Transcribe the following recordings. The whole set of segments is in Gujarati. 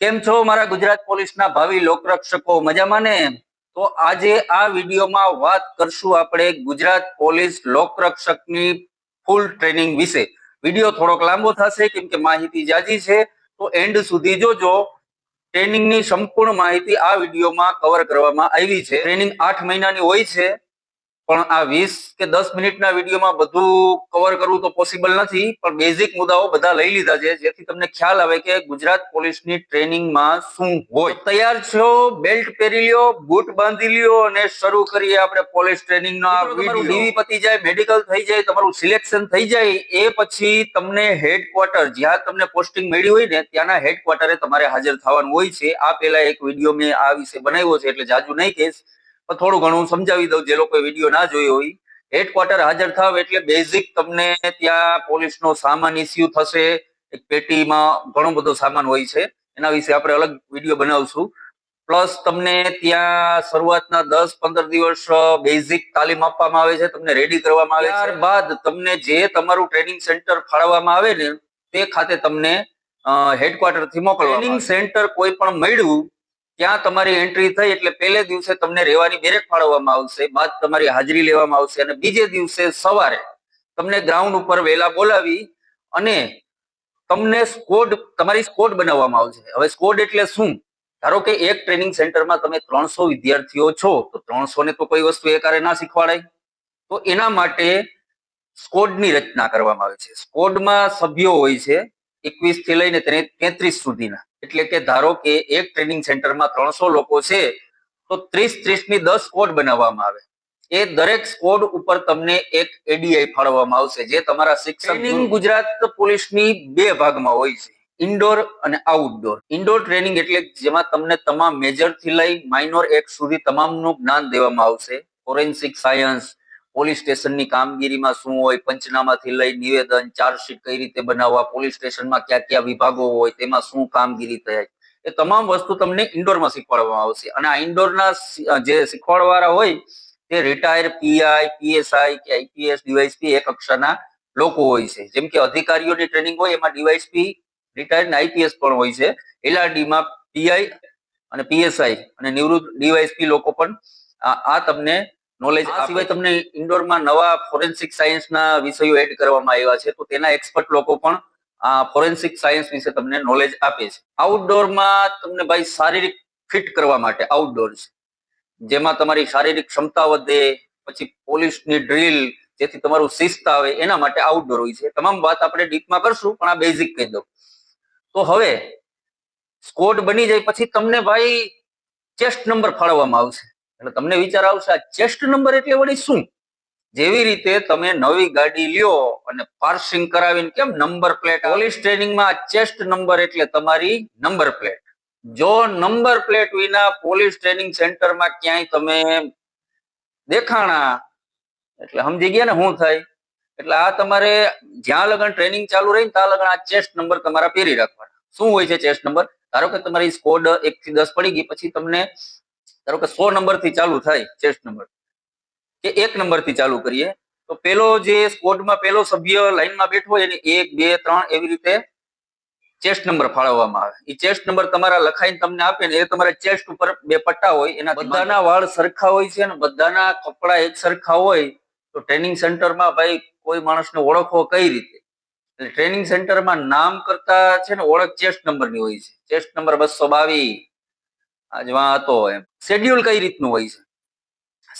કેમ છો મારા ગુજરાત પોલીસના ભાવિ લોકરક્ષકો? મજામાં ને? તો આજે આ વિડીયોમાં વાત કરશું આપણે ગુજરાત પોલીસ લોકરક્ષકની ફૂલ ટ્રેનિંગ વિશે. વીડિયો થોડોક લાંબો થશે કેમ કે માહિતી જાજી છે. તો એન્ડ સુધી જોજો. ટ્રેનિંગની સંપૂર્ણ માહિતી આ વિડીયોમાં કવર કરવામાં આવી છે. ટ્રેનિંગ આઠ મહિનાની હોય છે. પણ આ વીસ કે દસ મિનિટના વિડીયોમાં બધું કવર કરવું તો પોસિબલ નથી પણ બેઝિક મુદ્દાઓ બધા લઈ લીધા છે જેથી તમને ખ્યાલ આવે કે ગુજરાત પોલીસની ટ્રેનિંગમાં શું હોય. તૈયાર છો બેલ્ટ પહેરી લ્યો બૂટ બાંધી લ્યો અને શરૂ કરીએ આપણે પોલીસ ટ્રેનિંગ નો આ ડીવી પતી જાય મેડિકલ થઈ જાય તમારું સિલેક્શન થઈ જાય એ પછી તમને હેડક્વાર્ટર જ્યાં તમને પોસ્ટિંગ મળી હોય ને ત્યાંના હેડક્વાર્ટરે તમારે હાજર થવાનું હોય છે. આ પહેલા એક વીડિયો મેં આ વિશે બનાવ્યો છે એટલે જાજુ નહીં કહીશ. થોડું ઘણું સમજાવી દઉં જે લોકો વીડિયો ના જોયો હોય. હેડક્વાર્ટર હાજર થાવ એટલે બેઝિક તમને ત્યાં પોલીસનો સામાન ઇસ્યુ થશે. એક પેટીમાં ઘણો બધો સામાન હોય છે. એના વિશે આપણે અલગ વીડિયો બનાવશું. પ્લસ તમને ત્યાં શરૂઆતના દસ પંદર દિવસ બેઝિક તાલીમ આપવામાં આવે છે તમને રેડી કરવામાં આવે છે. ત્યારબાદ તમને જે તમારું ટ્રેનિંગ સેન્ટર ફાળવવામાં આવે ને તે ખાતે તમને હેડક્વાર્ટરથી મોકલવા ટ્રેનિંગ સેન્ટર કોઈ પણ મળ્યું ત્યાં તમારી એન્ટ્રી થઈ એટલે પહેલે દિવસે તમને રહેવાની બેરેક ફાળવવામાં આવશે, બાદ તમારી હાજરી લેવામાં આવશે અને બીજે દિવસે સવારે તમને ગ્રાઉન્ડ ઉપર વહેલા બોલાવી અને તમને સ્કોડ તમારી સ્કોડ બનાવવામાં આવશે. હવે સ્કોડ એટલે શું? ધારો કે એક ટ્રેનિંગ સેન્ટરમાં તમે ત્રણસો વિદ્યાર્થીઓ છો, તો ત્રણસો ને તો કોઈ વસ્તુ એકારે ના શીખવાડાય. તો એના માટે સ્કોડની રચના કરવામાં આવે છે. સ્કોડમાં સભ્યો હોય છે એકવીસથી લઈને તેત્રીસ સુધીના. એટલે કે ધારો કે એક ટ્રેનિંગ સેન્ટરમાં ત્રણસો લોકો છે તો ત્રીસ ત્રીસની દસ સ્કોડ બનાવવામાં આવે. એ દરેક સ્કોડ ઉપર તમને એક એડીઆઈ ફાળવવામાં આવશે જે તમારા શિક્ષણ ગુજરાત પોલીસની બે ભાગમાં હોય છે ઇન્ડોર અને આઉટડોર ઇન્ડોર ટ્રેનિંગ એટલે જેમાં તમને તમામ મેજરથી લઈ માઇનોર એક્ટ સુધી તમામનું જ્ઞાન દેવામાં આવશે. ફોરેન્સિક સાયન્સ પોલીસ સ્ટેશનની કામગીરીમાં શું હોય, પંચનામાથી લઈ નિવેદન, ચાર્જશીટ કઈ રીતે બનાવવા, પોલીસ સ્ટેશનમાં કયા કયા વિભાગો હોય, તેમાં શું કામગીરી થાય, એ તમામ વસ્તુ તમને ઇન્ડોરમાં શીખવાડવામાં આવશે. અને આ ઇન્ડોરના જે શીખવાડવાળા હોય, તે રિટાયર પીઆઈ પીએસઆઈ કે આઈપીએસ ડીવાયસપી એ કક્ષાના લોકો હોય છે. જેમ કે અધિકારીઓની ટ્રેનિંગ હોય, એમાં ડીવાયસપી રિટાયર્ડ આઈપીએસ પણ હોય છે. એલઆરડીમાં પીઆઈ અને પીએસઆઈ અને નિવૃત્ત ડીવાયસપી લોકો પણ આ તમને નોલેજ આ સિવાય તમને ઇન્ડોરમાં નવા ફોરેન્સિક સાયન્સના વિષયો એડ કરવામાં આવ્યા છે તો તેના એક્સપર્ટ લોકો પણ આ ફોરેન્સિક સાયન્સ વિશે તમને નોલેજ આપે છે. આઉટડોરમાં તમને ભાઈ શારીરિક ફિટ કરવા માટે આઉટડોર છે. જેમાં તમારી શારીરિક ક્ષમતા વધે પછી પોલીસની ડ્રીલ જેથી તમારું શિસ્ત આવે એના માટે આઉટડોર હોય છે. તમામ વાત આપણે ડીપમાં કરશું પણ આ બેઝિક કહી દઉં. તો હવે સ્કોડ બની જાય પછી તમને ભાઈ ચેસ્ટ નંબર ફાળવવામાં આવશે. એટલે તમને વિચાર આવશે, આ ચેસ્ટ નંબર એટલે વળી શું? જેવી રીતે તમે નવી ગાડી લ્યો અને પાર્સિંગ કરાવીને કેમ નંબર પ્લેટ પોલીસ ટ્રેનિંગમાં ચેસ્ટ નંબર એટલે તમારી નંબર પ્લેટ જો નંબર પ્લેટ વિના પોલીસ ટ્રેનિંગ સેન્ટરમાં ક્યાંય તમે દેખાણા, એટલે સમજી ગયા ને શું થાય? એટલે આ તમારે જ્યાં લગન ટ્રેનિંગ ચાલુ રહી ત્યાં લગન આ ચેસ્ટ નંબર તમારા પહેરી રાખવાના. શું હોય છે ચેસ્ટ નંબર? ધારો કે તમારી સ્કોડ એક થી દસ પડી ગઈ, પછી તમને ધારો કે સો નંબરથી ચાલુ થાય ચેસ્ટ નંબર કે એક નંબરથી ચાલુ કરીએ તો પેલો જે સ્કોડમાં પેલો સભ્ય લાઈનમાં બેઠો હોય એને એક બે ત્રણ એવી રીતે ચેસ્ટ નંબર ફાળવવામાં આવે. એ ચેસ્ટ નંબર તમારા લખાઈને તમને આપે ને એ તમારા ચેસ્ટ ઉપર બે પટ્ટા હોય એના બધાના વાળ સરખા હોય છે અને બધાના કપડા એક સરખા હોય તો ટ્રેનિંગ સેન્ટરમાં ભાઈ કોઈ માણસને ઓળખવો કઈ રીતે? એટલે ટ્રેનિંગ સેન્ટરમાં નામ કરતા છે ને ઓળખ ચેસ્ટ નંબરની હોય છે. ચેસ્ટ નંબર બસો બાવીસ. આજમાં હતો એમ. શેડ્યુલ કઈ રીતનું હોય છે?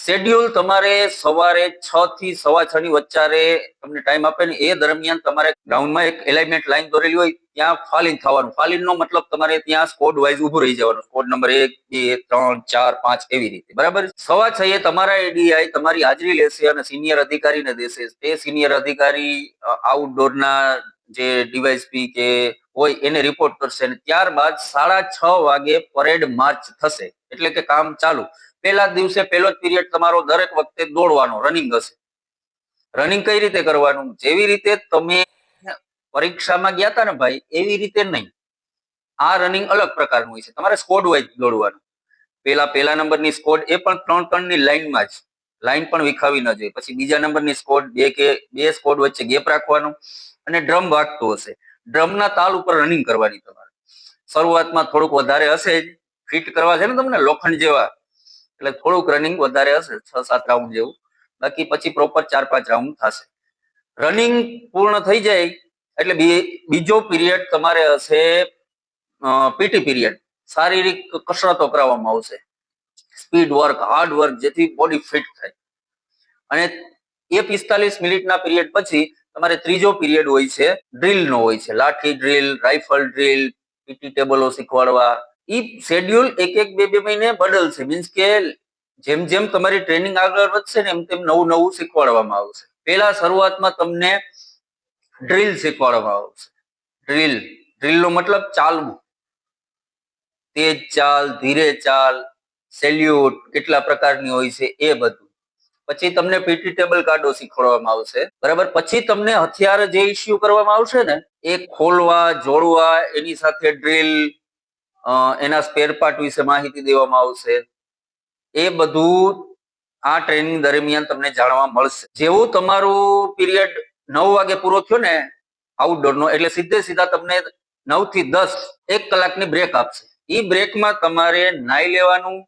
શેડ્યુલ તમારે સવારે છ થી સવા છ ની વચ્ચે તમને ટાઈમ આપે ને એ દરમિયાન તમારે ગ્રાઉન્ડમાં એક એલાઇનમેન્ટ લાઈન દોરેલી હોય, ત્યાં ફાલિન થવાનું. ફાલિન નો મતલબ તમારે ત્યાં સ્કોડ વાઇઝ ઉભું રહી જવાનું. સ્કોડ નંબર એક, બે, ત્રણ, ચાર, પાંચ એવી રીતે. બરાબર? સવા છ એ તમારા એડીઆઈ તમારી હાજરી લેશે અને સિનિયર અધિકારીને દેશે. તે સિનિયર અધિકારી આઉટડોરના જે ડીવાયસપી કે હોય એને રિપોર્ટ કરશે ત્યારબાદ સાડા છ વાગે પરેડ માર્ચ થશે. એટલે કે કામ ચાલુ. પહેલા દિવસે પહેલો જ પીરિયડ તમારો દરેક વખતે દોડવાનો રનિંગ હશે. રનિંગ કઈ રીતે કરવાનું? જેવી રીતે તમે પરીક્ષામાં ગયા હતા ને ભાઈ, એવી રીતે નહીં. આ રનિંગ અલગ પ્રકારનું હોય છે. તમારે સ્કોડ વાઇઝ દોડવાનું. પેલા પહેલા નંબરની સ્કોડ એ પણ ત્રણ ત્રણની લાઇનમાં જ. લાઈન પણ વિખાવી ન જોઈએ. પછી બીજા નંબરની સ્કોડ બે કે, બે સ્કોડ વચ્ચે ગેપ રાખવાનો. અને ડ્રમ વાગતો હશે. ડ્રમના તાલ ઉપર રનિંગ કરવાની તમારે. શરૂઆતમાં થોડુંક વધારે હશે ફિટ કરવા છે ને તમને, લોખંડ જેવા. એટલે થોડુંક રનિંગ વધારે હશે, છ, સાત રાઉન્ડ જેવું. બાકી પછી પ્રોપર ચાર, પાંચ રાઉન્ડ થશે. રનિંગ પૂર્ણ થઈ જાય, એટલે બીજો પીરિયડ તમારે હશે પીટી પીરિયડ શારીરિક કસરતો કરાવવામાં આવશે. સ્પીડ વર્ક હાર્ડ વર્ક જેથી બોડી ફિટ થાય. અને એ પિસ્તાલીસ મિનિટના પીરિયડ પછી તમારે ત્રીજો પીરિયડ હોય છે, ડ્રીલનો હોય છે. Lathi drill, rifle drill, PT ટેબલો શીખવાડવા. ઈ શેડ્યુલ એક એક બે બે મહિને બદલશે મીન્સ કે જેમ જેમ તમારી ટ્રેનિંગ આગળ વધશે ને એમ તેમ નવું નવું શીખવાડવામાં આવશે. પહેલા શરૂઆતમાં તમને ડ્રીલ શીખવાડવામાં આવશે. ડ્રીલ ડ્રીલ નો મતલબ ચાલવું. તેજ ચાલ, ધીરે ચાલ સેલ્યુટ કેટલા પ્રકારની હોય છે એ બધું. પછી તમને પીટી ટેબલ કાર્ડો શીખવાડવામાં આવશે. બરાબર? પછી તમને હથિયાર જે ઇસ્યુ કરવામાં આવશે ને, એ ખોલવા, જોડવા, એની સાથે ડ્રીલ એના સ્પેર પાર્ટ વિશે માહિતી દેવામાં આવશે. એ બધું આ ટ્રેનિંગ દરમિયાન તમને જાણવા મળશે. જેવું તમારું પીરિયડ નવ વાગે પૂરો થયો ને આઉટડોરનો એટલે સીધે સીધા તમને નવથી દસ એક કલાકની બ્રેક આપશે. એ બ્રેકમાં તમારે નાઈ લેવાનું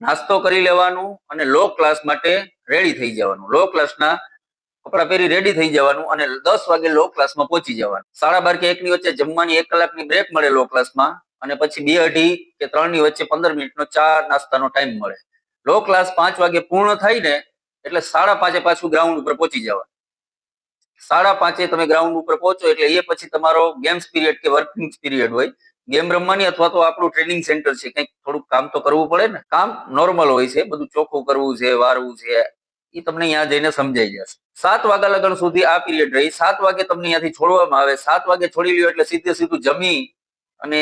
નાસ્તો કરી લેવાનું અને લો ક્લાસ માટે રેડી થઈ જવાનું. લો ક્લાસના કપડા પહેરી રેડી થઈ જવાનું અને દસ વાગે લો ક્લાસમાં પહોંચી જવાનું. સાડા બાર કે એકની વચ્ચે જમવાની એક કલાકની બ્રેક મળે લો ક્લાસમાં અને પછી બે અઢી કે ત્રણની વચ્ચે પંદર મિનિટનો ચાર નાસ્તાનો ટાઈમ મળે. લો ક્લાસ પાંચ વાગે પૂર્ણ થાય ને એટલે સાડા પાંચે પાછું ગ્રાઉન્ડ ઉપર પહોંચી જવાનું. સાડા પાંચે તમે ગ્રાઉન્ડ ઉપર પહોંચો એટલે એ પછી તમારો ગેમ્સ પીરિયડ કે વર્કિંગ પીરિયડ હોય ગેમ રમવાની અથવા તો આપણું ટ્રેનિંગ સેન્ટર છે, કંઈક થોડુંક કામ તો કરવું પડે ને? કામ નોર્મલ હોય છે, બધું ચોખ્ખું કરવું છે, વારવું છે એ તમને અહીંયા જઈને સમજાઈ જશે. સાત વાગ્યા લગન સુધી આ પીરિયડ રહી. સાત વાગે તમને અહીંયાથી છોડવામાં આવે. સાત વાગે છોડી લ્યો એટલે સીધે સીધું જમી અને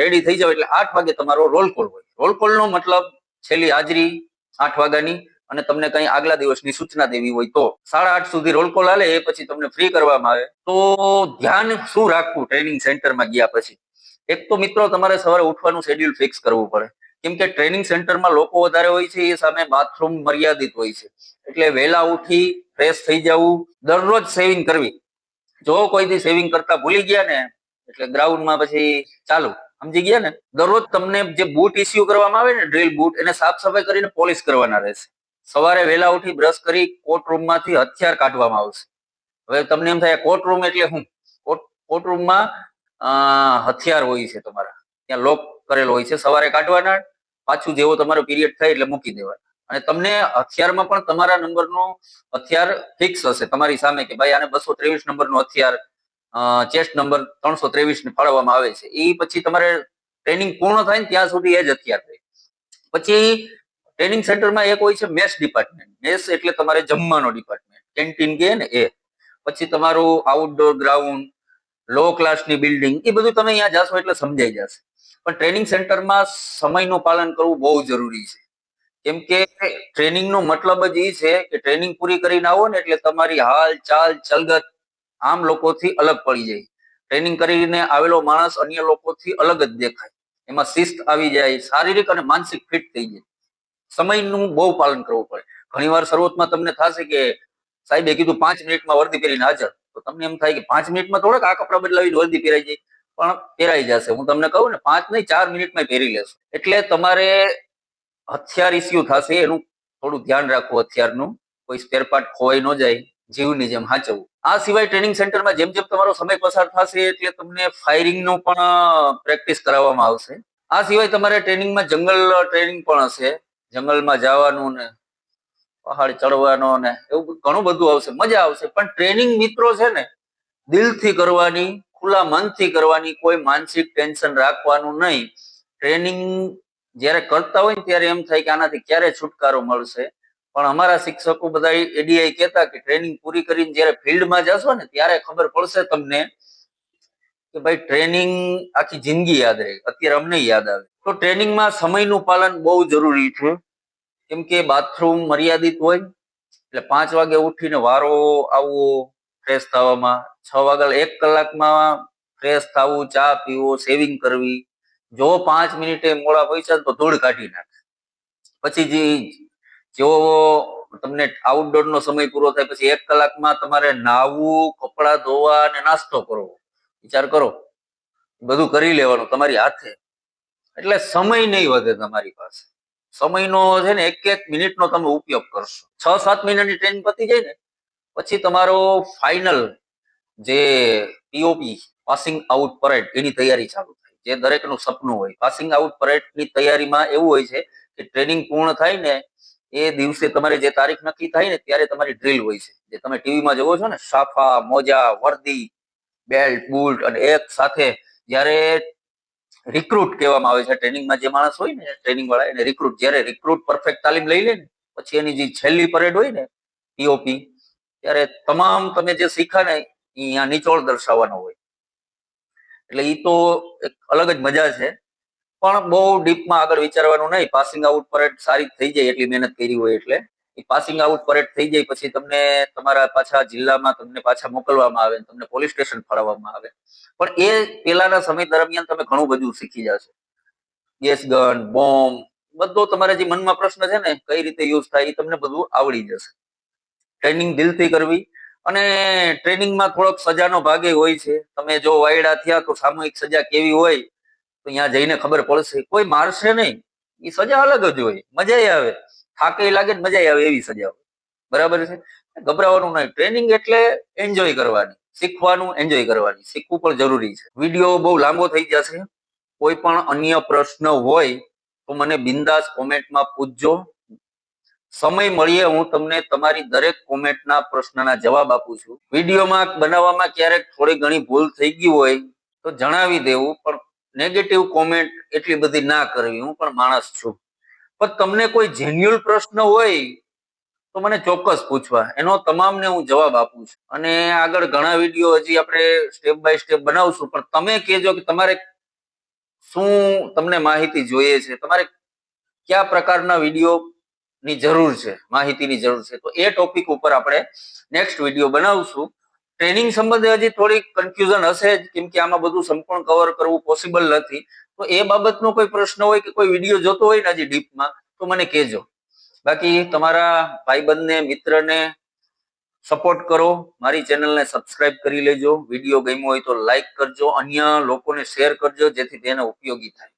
રેડી થઈ જાવ એટલે આઠ વાગે તમારો રોલ કોલ હોય. રોલ કોલનો મતલબ છેલ્લી હાજરી આઠ વાગ્યાની અને તમને કઈ આગલા દિવસની સૂચના દેવી હોય તો. સાડા આઠ સુધી રોલ કોલ હાલે, એ પછી તમને ફ્રી કરવામાં આવે. તો ધ્યાન શું રાખવું ટ્રેનિંગ સેન્ટરમાં ગયા પછી? એક તો મિત્રો તમારે સવારે ઉઠવાનું શેડ્યુલ ફિક્સ કરવું પડે. કેમ કે ટ્રેનિંગ સેન્ટરમાં લોકો વધારે હોય છે, એ સામે બાથરૂમ મર્યાદિત હોય છે. એટલે વહેલા ઉઠી ફ્રેશ થઈ જવું, દરરોજ સેવિંગ કરવી. જો કોઈ સેવિંગ કરતા ભૂલી ગયા ને, એટલે ગ્રાઉન્ડમાં પછી ચાલુ. સમજી ગયા ને? દરરોજ તમને જે બૂટ ઇસ્યુ કરવામાં આવે ને ડ્રીલ બૂટ એને સાફ સફાઈ કરીને પોલિશ કરવાના રહેશે. સવારે વહેલા ઉઠી બ્રશ કરી કોર્ટ રૂમમાંથી હથિયાર કાઢવામાં આવશે. હવે તમને એમ થાય કોર્ટ રૂમ એટલે શું કોર્ટ રૂમમાં હથિયાર હોય છે તમારા. ત્યાં લોક કરેલો હોય છે. સવારે કાઢવાના, પાછું જેવો તમારો પીરિયડ થાય એટલે મૂકી દેવાના. અને તમને હથિયારમાં પણ તમારા નંબરનો હથિયાર ફિક્સ હશે. તમારી સામે કે ભાઈ આને બસો ત્રેવીસ નંબરનો હથિયાર ચેસ્ટ નંબર ત્રણસો ત્રેવીસ ફાળવવામાં આવે છે. એ પછી તમારે ટ્રેનિંગ પૂર્ણ થાય ને ત્યાં સુધી એ જ હથિયાર થાય પછી ટ્રેનિંગ સેન્ટરમાં એક હોય છે મેસ ડિપાર્ટમેન્ટ મેસ એટલે તમારે જમવાનો ડિપાર્ટમેન્ટ કેન્ટીન કે એ. પછી તમારું આઉટડોર ગ્રાઉન્ડ લો ક્લાસની બિલ્ડિંગ એ બધું તમે અહીંયા જાશો એટલે સમજાઈ જશે. પણ ટ્રેનિંગ સેન્ટરમાં સમયનું પાલન કરવું બહુ જરૂરી છે. કેમ કે ટ્રેનિંગનો મતલબ જ એ છે કે ટ્રેનિંગ પૂરી કરીને આવો ને એટલે તમારી હાલ ચાલ ચલગત આમ લોકોથી અલગ પડી જાય. ટ્રેનિંગ કરીને આવેલો માણસ અન્ય લોકોથી અલગ જ દેખાય. એમાં શિસ્ત આવી જાય, શારીરિક અને માનસિક ફિટ થઈ જાય. સમયનું બહુ પાલન કરવું પડે. ઘણીવાર શરૂઆતમાં તમને થશે કે સાહેબે કીધું પાંચ મિનિટમાં વર્દી પહેરીને હાજર. તો તમને એમ થાય કે પાંચ મિનિટમાં થોડાક આ કપડા બદલાવીને વર્દી પહેરાઈ જાય. પણ પહેરાઈ જશે. હું તમને કહું ને, પાંચ નહીં, ચાર મિનિટમાં પહેરી લેશો. એટલે તમારે હથિયાર ઇસ્યુ થશે, એનું થોડું ધ્યાન રાખવું હથિયારનું. કોઈ સ્પેર પાર્ટ ખોવાઈ ન જાય, જીવની જેમ હાચવું આ સિવાય ટ્રેનિંગ સેન્ટરમાં જેમ જેમ તમારો સમય પસાર થશે, એટલે તમને ફાયરિંગનું પણ પ્રેક્ટિસ કરાવવામાં આવશે. આ સિવાય તમારે ટ્રેનિંગમાં જંગલ ટ્રેનિંગ પણ હશે. જંગલમાં જવાનું ને પહાડ ચડવાનો ને એવું ઘણું બધું આવશે, મજા આવશે. પણ ટ્રેનિંગ મિત્રો છે ને, દિલથી કરવાની, ખુલ્લા મનથી કરવાની કોઈ માનસિક ટેન્શન રાખવાનું નહીં. ટ્રેનિંગ જ્યારે કરતા હોય ને ત્યારે એમ થાય કે આનાથી ક્યારે છુટકારો મળશે. પણ અમારા શિક્ષકો બધા એડીઆઈ કહેતા કે ટ્રેનિંગ પૂરી કરીને જ્યારે ફિલ્ડમાં જશો ને, ત્યારે ખબર પડશે તમને કે ભાઈ ટ્રેનિંગ આખી જિંદગી યાદ રહે, અત્યારે અમને યાદ આવે. તો ટ્રેનિંગમાં સમયનું પાલન બહુ જરૂરી છે. કેમ કે બાથરૂમ મર્યાદિત હોય, એટલે પાંચ વાગે ઉઠીને વારો આવવો ફ્રેશ થવામાં, છ વાગ્યા એક કલાકમાં ફ્રેશ થવું, ચા પીવો સેવિંગ કરવી. જો પાંચ મિનિટે મોડા પૈસા તો ધૂળ કાઢી નાખે. પછી જે જો તમને આઉટડોર નો સમય પૂરો થાય, પછી એક કલાકમાં તમારે નાહવું, કપડા ધોવા અને નાસ્તો કરવો. વિચાર કરો. બધું કરી લેવાનું તમારી હાથે. એટલે સમય નહીં વધે તમારી પાસે. સમયનો છે ને એક એક મિનિટનો તમે ઉપયોગ કરશો. છ સાત મિનિટની ટ્રેન પતી જાય ને, પછી તમારો ફાઇનલ જે પીઓપી પાસિંગ આઉટ પરેડ એની તૈયારી ચાલુ થાય. જે દરેકનું સપનું હોય. પાસિંગ આઉટ પરેડની તૈયારીમાં એવું હોય છે કે ટ્રેનિંગ પૂર્ણ થાય ને, એ દિવસે તમારે જે તારીખ નક્કી થાય ને, ત્યારે તમારી ડ્રીલ હોય છે. જે તમે ટીવીમાં જોવો છો ને, સાફા, મોજા, વર્દી બેલ્ટ બુલ્ટ અને એક સાથે જ્યારે રિક્રુટ કહેવામાં આવે છે. ટ્રેનિંગમાં જે માણસ હોય ને, ટ્રેનિંગ વાળા, એને રિક્રુટ જ્યારે રિક્રુટ પરફેક્ટ તાલીમ લઈ લે ને, પછી એની જે છેલ્લી પરેડ હોય ને પીઓપી ત્યારે તમામ તમે જે શીખા ને અહીંયા નિચોડ દર્શાવવાનો હોય. એટલે એ તો એક અલગ જ મજા છે. પણ બહુ ડીપમાં આગળ વિચારવાનું નહીં. પાસિંગ આઉટ પરેડ સારી થઈ જાય એટલી મહેનત કરી હોય એટલે. પાસિંગ આઉટ પરેડ થઈ જાય પછી તમને તમારા પાછા જિલ્લામાં તમને પાછા મોકલવામાં આવે તમને પોલીસ સ્ટેશન ફાળવવામાં આવે. પણ એ પેલાના સમય દરમિયાન તમે ઘણું બધું શીખી જશો. ગેસ બોમ્બ, બધો તમારા જે મનમાં પ્રશ્ન છે ને, કઈ રીતે યુઝ થાય એ તમને બધું આવડી જશે. ટ્રેનિંગ દિલથી કરવી અને ટ્રેનિંગમાં થોડોક સજાનો ભાગે હોય છે. તમે જો વાયડા થયા તો સામૂહિક સજા કેવી હોય, તો ત્યાં જઈને ખબર પડશે. કોઈ મારશે નહીં. એ સજા અલગ જ હોય. મજા આવે. થાકે લાગે મજા આવે એવી સજા બરાબર છે? ગભરાવાનું નહીં. ટ્રેનિંગ એટલે એન્જોય કરવાની. શીખવાનું એન્જોય કરવાની. શીખવું પણ જરૂરી છે. વીડિયો બહુ લાંબો થઈ જશે. કોઈ પણ અન્ય પ્રશ્ન હોય તો મને બિંદાસ કોમેન્ટમાં પૂછજો. સમય મળીએ, હું તમને તમારી દરેક કોમેન્ટના પ્રશ્નના જવાબ આપું છું. વિડીયોમાં બનાવવામાં ક્યારેક થોડી ઘણી ભૂલ થઈ ગઈ હોય તો જણાવી દેવું, પણ નેગેટિવ કોમેન્ટ એટલી બધી ના કરવી. હું પણ માણસ છું. પણ તમને કોઈ જેન્યુઅલ પ્રશ્ન હોય, તો મને ચોક્કસ પૂછવા. એનો તમામને હું જવાબ આપું છું. અને આગળ ઘણા વીડિયો હજી આપણે સ્ટેપ બાય સ્ટેપ બનાવશું, પણ તમે કહેજો કે તમારે શું તમને માહિતી જોઈએ છે? તમારે કયા પ્રકારના વીડિયો ની જરૂર છે? માહિતીની જરૂર છે. તો એ ટોપિક ઉપર આપણે નેક્સ્ટ વીડિયો બનાવશું. ટ્રેનિંગ સંબંધે હજી થોડી કન્ફ્યુઝન હશે જ, કેમ કે આમાં બધું સંપૂર્ણ કવર કરવું પોસિબલ નથી. તો એ બાબતનો કોઈ પ્રશ્ન હોય કે કોઈ વીડિયો જોતો હોય ને હજી ડીપમાં તો મને કહેજો. બાકી તમારા ભાઈબંધને, મિત્રને સપોર્ટ કરો. મારી ચેનલને સબસ્ક્રાઇબ કરી લેજો. વીડિયો ગમ્યો હોય તો લાઈક કરજો. અન્ય લોકોને શેર કરજો, જેથી તેને ઉપયોગી થાય.